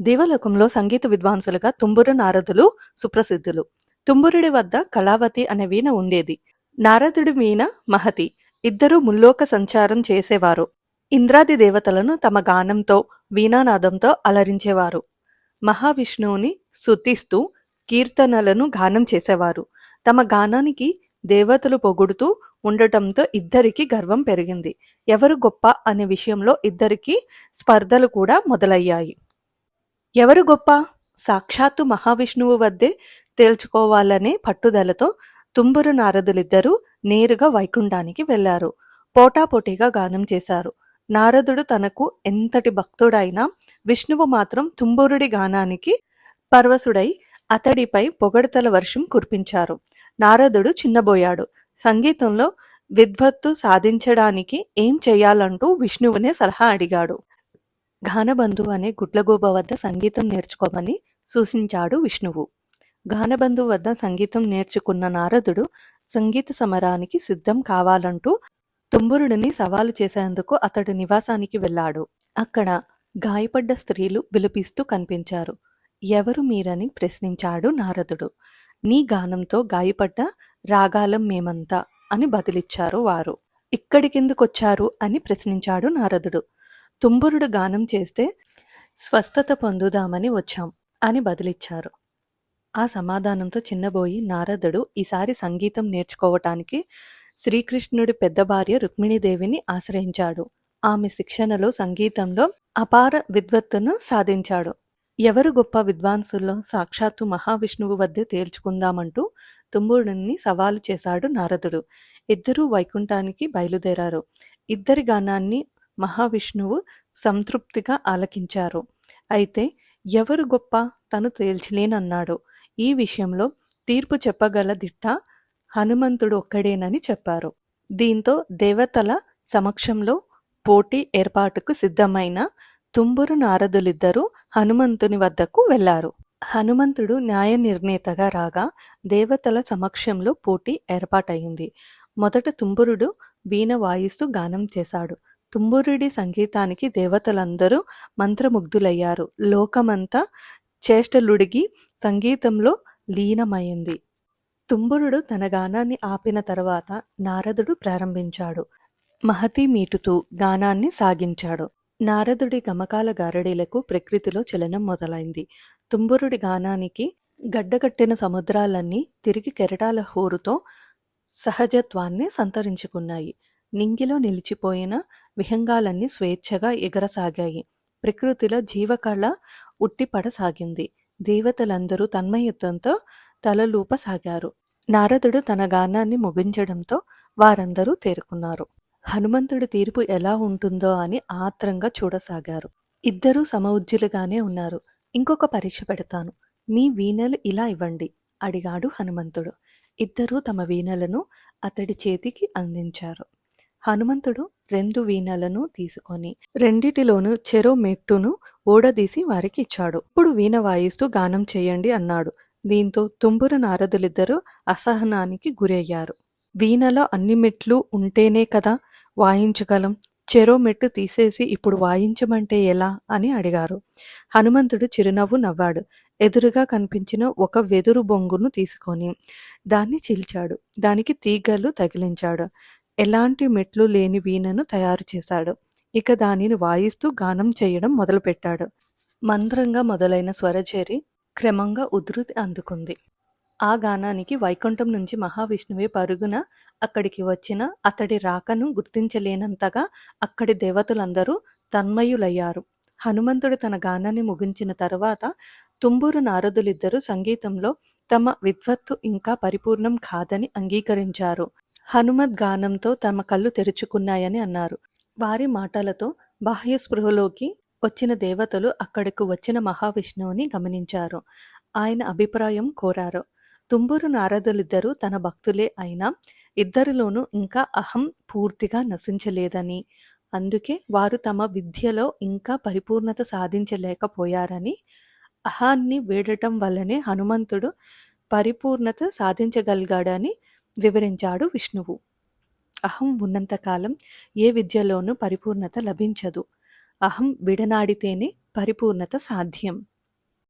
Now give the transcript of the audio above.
దేవలోకంలో సంగీత విద్వాంసులుగా తుంబురు నారదులు సుప్రసిద్ధులు. తుంబురుడి వద్ద కళావతి అనే వీణ ఉండేది. నారదుడి వీణ మహతి. ఇద్దరూ ముల్లోక సంచారం చేసేవారు. ఇంద్రాది దేవతలను తమ గానంతో వీణానాదంతో అలరించేవారు. మహావిష్ణువుని స్తుతిస్తూ కీర్తనలను గానం చేసేవారు. తమ గానానికి దేవతలు పొగుడుతూ ఉండటంతో ఇద్దరికి గర్వం పెరిగింది. ఎవరు గొప్ప అనే విషయంలో ఇద్దరికి స్పర్ధలు కూడా మొదలయ్యాయి. ఎవరు గొప్ప? సాక్షాత్తు మహావిష్ణువు వద్దే తేల్చుకోవాలనే పట్టుదలతో తుంబురు నారదులిద్దరూ నేరుగా వైకుంఠానికి వెళ్ళారు పోటాపోటీగా గానం చేశారు. నారదుడు తనకు ఎంతటి భక్తుడైనా విష్ణువు మాత్రం తుంబురుడి గానానికి పర్వసుడై అతడిపై పొగడతల వర్షం కురిపించారు. నారదుడు చిన్నబోయాడు. సంగీతంలో విద్వత్తు సాధించడానికి ఏం చేయాలంటూ విష్ణువునే సలహా అడిగాడు. గానబంధు అనే గుడ్లగూబ వద్ద సంగీతం నేర్చుకోమని సూచించాడు విష్ణువు. గానబంధు వద్ద సంగీతం నేర్చుకున్న నారదుడు సంగీత సమరానికి సిద్ధం కావాలంటూ తుంబురుడిని సవాలు చేసేందుకు అతడు నివాసానికి వెళ్ళాడు. అక్కడ గాయపడ్డ స్త్రీలు విలపిస్తూ కనిపించారు. ఎవరు మీరని ప్రశ్నించాడు నారదుడు. నీ గానంతో గాయపడ్డ రాగాలం మేమంతా అని బదిలిచ్చారు వారు. ఇక్కడికెందుకొచ్చారు అని ప్రశ్నించాడు నారదుడు. తుంబురుడు గానం చేస్తే స్వస్థత పొందుదామని వచ్చాం అని బదిలిచ్చారు. ఆ సమాధానంతో చిన్నబోయి నారదుడు ఈసారి సంగీతం నేర్చుకోవటానికి శ్రీకృష్ణుడి పెద్ద భార్య రుక్మిణీదేవిని ఆశ్రయించాడు. ఆమె శిక్షణలో సంగీతంలో అపార విద్వత్తును సాధించాడు. ఎవరు గొప్ప విద్వాంసుల్లో సాక్షాత్తు మహావిష్ణువు వద్దే తేల్చుకుందామంటూ తుంబురుడిని సవాలు చేశాడు నారదుడు. ఇద్దరూ వైకుంఠానికి బయలుదేరారు. ఇద్దరి గానాన్ని మహావిష్ణువు సంతృప్తిగా ఆలకించారు. అయితే ఎవరు గొప్ప? తను తేల్చలేనన్నాడు. ఈ విషయంలో తీర్పు చెప్పగల దిట్ట హనుమంతుడు ఒక్కడేనని చెప్పారు. దీంతో దేవతల సమక్షంలో పోటీ ఏర్పాటుకు సిద్ధమైన తుంబురు నారదులిద్దరూ హనుమంతుని వద్దకు వెళ్ళారు. హనుమంతుడు న్యాయ నిర్ణేతగా రాగా దేవతల సమక్షంలో పోటీ ఏర్పాటయింది. మొదట తుంబురుడు వీణ వాయిస్తూ గానం చేశాడు. తుంబురుడి సంగీతానికి దేవతలందరూ మంత్రముగ్ధులయ్యారు. లోకమంతా చేష్టలుడిగి సంగీతంలో లీనమైంది. తుంబురుడు తన గానాన్ని ఆపిన తర్వాత నారదుడు ప్రారంభించాడు. మహతి మీటుతూ గానాన్ని సాగించాడు. నారదుడి గమకాల గారడీలకు ప్రకృతిలో చలనం మొదలైంది. తుంబురుడి గానానికి గడ్డగట్టిన సముద్రాలన్నీ తిరిగి కెరటాల హోరుతో సహజత్వాన్ని సంతరించుకున్నాయి. నింగిలో నిలిచిపోయిన విహంగాలన్నీ స్వేచ్ఛగా ఎగరసాగాయి. ప్రకృతిలో జీవకళ ఉట్టిపడసాగింది. దేవతలందరూ తన్మయత్వంతో తలలూపసాగారు. నారదుడు తన గానాన్ని ముగించడంతో వారందరూ తేరుకున్నారు. హనుమంతుడి తీర్పు ఎలా ఉంటుందో అని ఆత్రంగా చూడసాగారు. ఇద్దరూ సమవుజ్జులుగానే ఉన్నారు. ఇంకొక పరీక్ష పెడతాను. మీ వీణలు ఇలా ఇవ్వండి అడిగాడు హనుమంతుడు. ఇద్దరూ తమ వీణలను అతడి చేతికి అందించారు. హనుమంతుడు రెండు వీణలను తీసుకొని రెండిటిలోనూ చెరో మెట్టును ఓడదీసి వారికి ఇచ్చాడు. ఇప్పుడు వీణ వాయిస్తూ గానం చేయండి అన్నాడు. దీంతో తుంబురు నారదులిద్దరూ అసహనానికి గురయ్యారు. వీణలో అన్ని మెట్లు ఉంటేనే కదా వాయించగలం. చెరో మెట్టు తీసేసి ఇప్పుడు వాయించమంటే ఎలా అని అడిగారు. హనుమంతుడు చిరునవ్వు నవ్వాడు. ఎదురుగా కనిపించిన ఒక వెదురు బొంగును తీసుకొని దాన్ని చీల్చాడు. దానికి తీగలు తగిలించాడు. ఎలాంటి మెట్లు లేని వీణను తయారు చేశాడు. ఇక దానిని వాయిస్తూ గానం చేయడం మొదలుపెట్టాడు. మంత్రంగా మొదలైన స్వరచేరి క్రమంగా ఉధృతి అందుకుంది. ఆ గానానికి వైకుంఠం నుంచి మహావిష్ణువే పరుగున అక్కడికి వచ్చిన అతడి రాకను గుర్తించలేనంతగా అక్కడి దేవతలందరూ తన్మయులయ్యారు. హనుమంతుడు తన గానాన్ని ముగించిన తర్వాత తుంబూరు నారదులిద్దరూ సంగీతంలో తమ విద్వత్తు ఇంకా పరిపూర్ణం కాదని అంగీకరించారు. హనుమద్ గానంతో తమ కళ్ళు తెరుచుకున్నాయని అన్నారు. వారి మాటలతో బాహ్య స్పృహలోకి వచ్చిన దేవతలు అక్కడకు వచ్చిన మహావిష్ణువుని గమనించారు. ఆయన అభిప్రాయం కోరారు. తుంబూరు నారదులిద్దరూ తన భక్తులే అయినా ఇద్దరిలోనూ ఇంకా అహం పూర్తిగా నశించలేదని అందుకే వారు తమ విద్యలో ఇంకా పరిపూర్ణత సాధించలేకపోయారని అహాన్ని వీడటం వల్లనే హనుమంతుడు పరిపూర్ణత సాధించగలిగాడని వివరించాడు విష్ణువు. అహం ఉన్నంతకాలం ఏ విద్యలోనూ పరిపూర్ణత లభించదు. అహం విడనాడితేనే పరిపూర్ణత సాధ్యం.